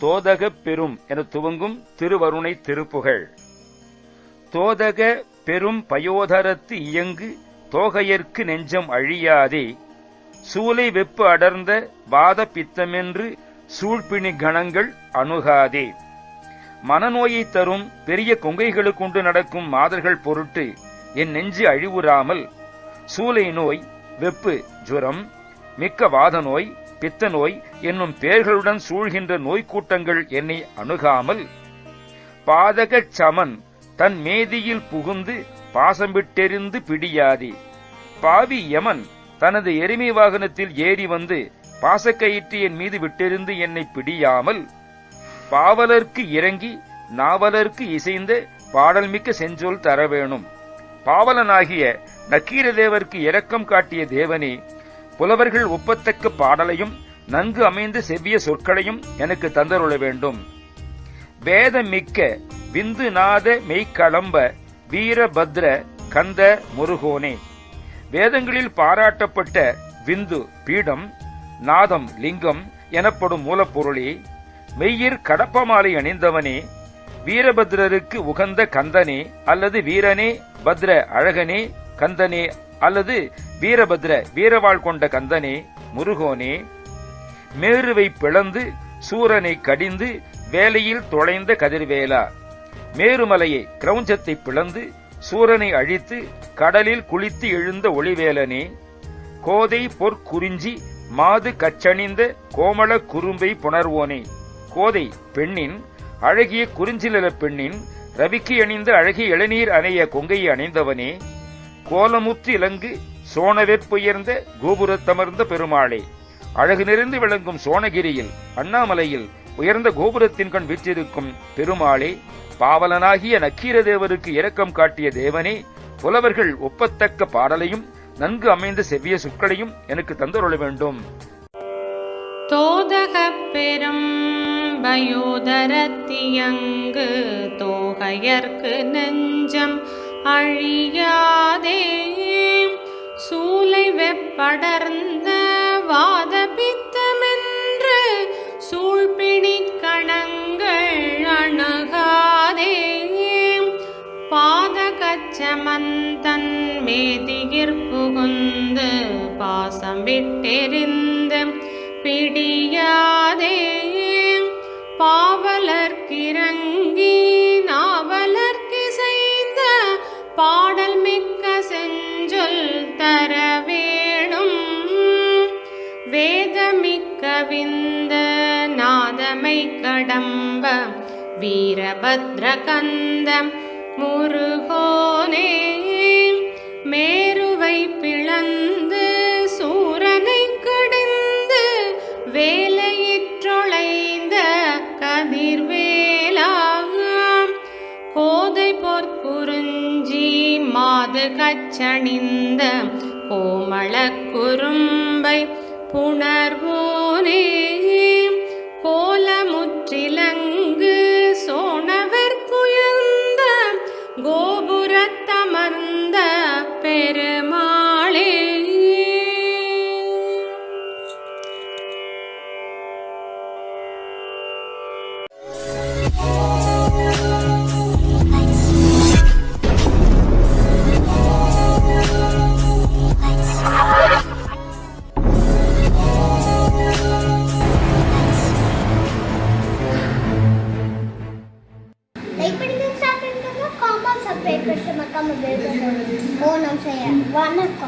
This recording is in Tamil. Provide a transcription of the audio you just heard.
தோதகப் பெரும் என துவங்கும் திருவருணை திருப்புகழ். தோதக பெரும் பயோதரத்து இயங்கு தோகையர்க்கு நெஞ்சம் அழியாதே. சூலை வெப்பு அடர்ந்த வாத பித்தமென்று சூழ்பிணி கணங்கள் அணுகாதே. மனநோயை தரும் பெரிய கொங்கைகளுக்கு கொண்டு நடக்கும் மாதர்கள் பொருட்டு என் நெஞ்சு அழிவுறாமல் சூலை நோய் வெப்பு ஜுரம் மிக்க வாத நோய் பித்த நோய் என்னும் பெயர்களுடன் சூழ்கின்ற நோய்க்கூட்டங்கள் என்னை அணுகாமல் பாதகச் சமன் தன் மேதியில் புகுந்து பாசம் விட்டெறிந்து பிடியாதே. பாவி யமன் தனது எருமை வாகனத்தில் ஏறி வந்து பாசக்கயிற்று என் மீது விட்டெறிந்து என்னை பிடியாமல் பாவலர்க்கு இறங்கி நாவலர்க்கு இசைந்த பாடல்மிக்க செஞ்சொல் தர வேணும். பாவலனாகிய நக்கீரதேவர்க்கு இரக்கம் காட்டிய தேவனே புலவர்கள் ஒப்பத்தக்க பாடலையும் நன்கு அமைந்த செவ்விய சொற்களையும் எனக்கு தந்தருள வேண்டும். வேதமிக்க விந்து நாத மெய்க்களம்ப வீரபத்ர கந்த முருகோனே. வேதங்களில் பாராட்டப்பட்ட விந்து பீடம் நாதம் லிங்கம் எனப்படும் மூலப்பொருளே மெய்யிற் கடப்பமாலை அணிந்தவனே வீரபத்ரருக்கு உகந்த கந்தனே அல்லது வீரனே பத்ர அழகனே கந்தனே அல்லது வீரபத்ர வீரவாள் கொண்ட கந்தனே முருகோனே. மேருவை பிளந்து சூரனை கடிந்து வேலையில் தொலைந்த கதிர்வேலா. மேருமலையை கிரௌஞ்சத்தை பிளந்து சூரனை அழித்து கடலில் குளித்து எழுந்த ஒளிவேலனே கோதை பொற்குறிஞ்சி மாது கச்சணிந்த கோமள குறும்பை புணர்வோனே. கோதை பெண்ணின் அழகிய குறிஞ்சிலல பெண்ணின் ரவிக்கு அணிந்த அழகிய இளநீர் அணைய கொங்கையை அணிந்தவனே. கோலமுத்து இலங்கு சோனவெற்புயர்ந்த கோபுரத்தமர்ந்த பெருமாளே. அழகு நிறைந்து விளங்கும் சோனகிரியில் அண்ணாமலையில் உயர்ந்த கோபுரத்தின் கண் வீற்றிருக்கும் பெருமாளே பாவலனாகிய நக்கீரதேவருக்கு இரக்கம் காட்டிய தேவனே புலவர்கள் ஒப்பத்தக்க பாடலையும் நன்கு அமைந்த செவ்விய சொற்களையும் எனக்கு தந்தருள வேண்டும். தோதகப் பெரும் பயோதரத்தியங்கு தோகையர்க்கு நெஞ்சம் அழியாதே. சூலை வெப்படர்ந்த பாதகச்சமந்தன் மேதியிற் பாசம் விட்டெறிந்து பிடியாதே. பாவலர்க்கிறங்கி நாவலர்க்கிசைந்த பாடல் மிக்க செஞ்சொல் தர வேணும் வேதமிக்க விந்த நாதமை கடம்ப வீரபத்ர கந்த முருகோனே மேருவை பிளந்து சூரனை கடிந்து வேலையிற்றொளைந்த கதிர்வேலா கோதை பொற்குறிஞ்சி மாது கச்சணிந்த கோமள குறும்பை புணர்வோனே. கோபுரத்தமர்ந்த பெருமாளே. லைக் பண்ணுங்க పేరు పెట్టమక్క మా పేరు ఓ నమస్య వన్ అక్క